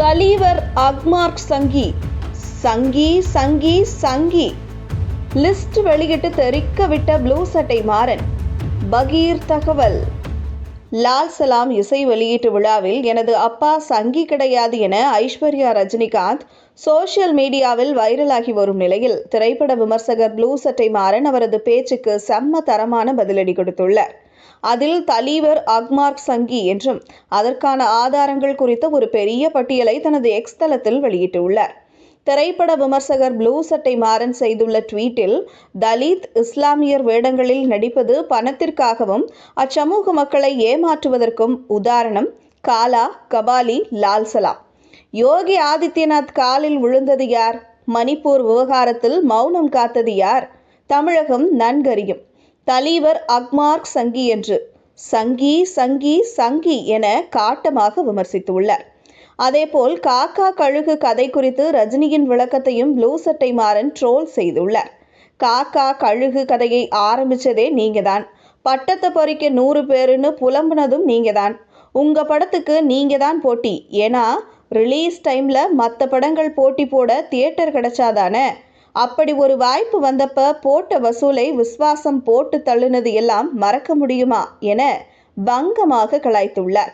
தலைவர் அக்மார்க் சங்கி சங்கி சங்கி சங்கி. லிஸ்ட் வெளியிட்டு தெரிக்க விட்ட ப்ளூ சட்டை மாறன். பகீர் தகவல். லால் சலாம் இசை வெளியீட்டு விழாவில் எனது அப்பா சங்கி கிடையாது என ஐஸ்வர்யா ரஜினிகாந்த் சோஷியல் மீடியாவில் வைரலாகி வரும் நிலையில் திரைப்பட விமர்சகர் ப்ளூ சட்டை மாறன் அவரது பேச்சுக்கு செம்ம தரமான பதிலடி கொடுத்துள்ளார். அதில் தலைவர் அக்மார்க் சங்கி என்றும் அதற்கான ஆதாரங்கள் குறித்த ஒரு பெரிய பட்டியலை தனது எக்ஸ் தளத்தில் வெளியிட்டுள்ளார். திரைப்பட விமர்சகர் ப்ளூ சட்டை மாறன் செய்துள்ள ட்வீட்டில் தலித் இஸ்லாமியர் வேடங்களில் நடிப்பது பணத்திற்காகவும் அச்சமூக மக்களை ஏமாற்றுவதற்கும் உதாரணம் காலா கபாலி லால்சலா யோகி ஆதித்யநாத் காலில் விழுந்தது யார்? மணிப்பூர் விவகாரத்தில் மௌனம் காத்தது யார்? தமிழகம் நன்கறியும். தலைவர் அக்மார்க் சங்கி என்று. சங்கி சங்கி சங்கி என காட்டமாக விமர்சித்துள்ளார். அதேபோல் காக்கா கழுகு கதை குறித்து ரஜினியின் விளக்கத்தையும் ப்ளூ சட்டை மாறன் ட்ரோல் செய்துள்ளார். காக்கா கழுகு கதையை ஆரம்பிச்சதே நீங்க தான் பட்டத்தை பறிக்க நூறு பேருன்னு புலம்புனதும் நீங்க தான் உங்க படத்துக்கு நீங்க தான் போட்டி. ஏன்னா ரிலீஸ் டைம்ல மற்ற படங்கள் போட்டி போட தியேட்டர் கிடைச்சாதானே? அப்படி ஒரு வாய்ப்பு வந்தப்ப போட்ட வசூலை விஸ்வாசம் போட்டு தள்ளுனது எல்லாம் மறக்க முடியுமா? என பங்கமாக கலாய்த்துள்ளார்.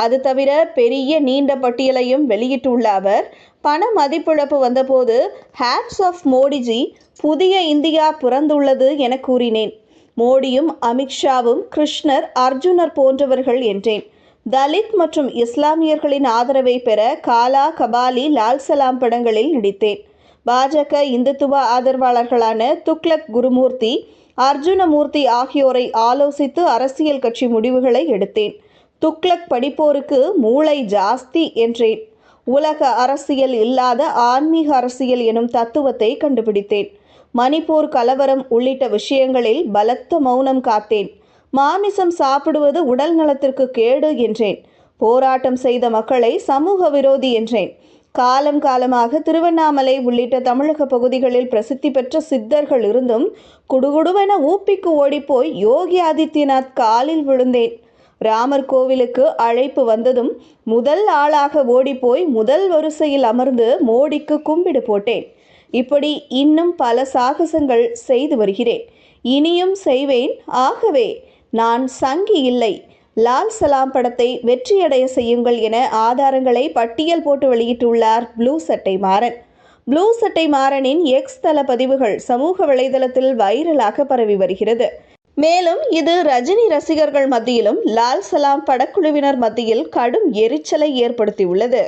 அது தவிர பெரிய நீண்ட பட்டியலையும் வெளியிட்டுள்ள அவர் பண மதிப்பிழப்பு வந்தபோது ஹேட்ஸ் ஆஃப் மோடிஜி புதிய இந்தியா பிறந்துள்ளது என கூறினேன். மோடியும் அமித்ஷாவும் கிருஷ்ணர் அர்ஜுனர் போன்றவர்கள் என்றேன். தலித் மற்றும் இஸ்லாமியர்களின் ஆதரவை பெற காலா கபாலி லால் சலாம் படங்களில் நடித்தேன். பாஜக இந்துத்துவ ஆதரவாளர்களான துக்ளக் குருமூர்த்தி அர்ஜுனமூர்த்தி ஆகியோரை ஆலோசித்து அரசியல் கட்சி முடிவுகளை எடுத்தேன். துக்ளக் படிப்போருக்கு மூளை ஜாஸ்தி என்றேன். உலக அரசியல் இல்லாத ஆன்மீக அரசியல் எனும் தத்துவத்தை கண்டுபிடித்தேன். மணிப்பூர் கலவரம் உள்ளிட்ட விஷயங்களில் பலத்த மௌனம் காத்தேன். மாமிசம் சாப்பிடுவது உடல் நலத்திற்கு கேடு என்றேன். போராட்டம் செய்த மக்களை சமூக விரோதி என்றேன். காலம் காலமாக திருவண்ணாமலை உள்ளிட்ட தமிழக பகுதிகளில் பிரசித்தி பெற்ற சித்தர்கள் இருந்தும் குடுகுடுவென ஊப்பிக்கு ஓடிப்போய் யோகி ஆதித்யநாத் காலில் விழுந்தேன். ராமர் கோவிலுக்கு அழைப்பு வந்ததும் முதல் ஆளாக ஓடிப்போய் முதல் வரிசையில் அமர்ந்து மோடிக்கு கும்பிடு போட்டேன். இப்படி இன்னும் பல சாகசங்கள் செய்து வருகிறேன். இனியும் செய்வேன். ஆகவே நான் சங்கி இல்லை. லால் சலாம் படத்தை வெற்றியடைய செய்யுங்கள் என ஆதாரங்களை பட்டியல் போட்டு வெளியிட்டுள்ளார் ப்ளூ சட்டை மாறன். ப்ளூ சட்டை மாறனின் எக்ஸ் தள பதிவுகள் சமூக வலைதளத்தில் வைரலாக பரவி வருகிறது. மேலும் இது ரஜினி ரசிகர்கள் மத்தியிலும் லால் சலாம் படக்குழுவினர் மத்தியில் கடும் எரிச்சலை ஏற்படுத்தியுள்ளது.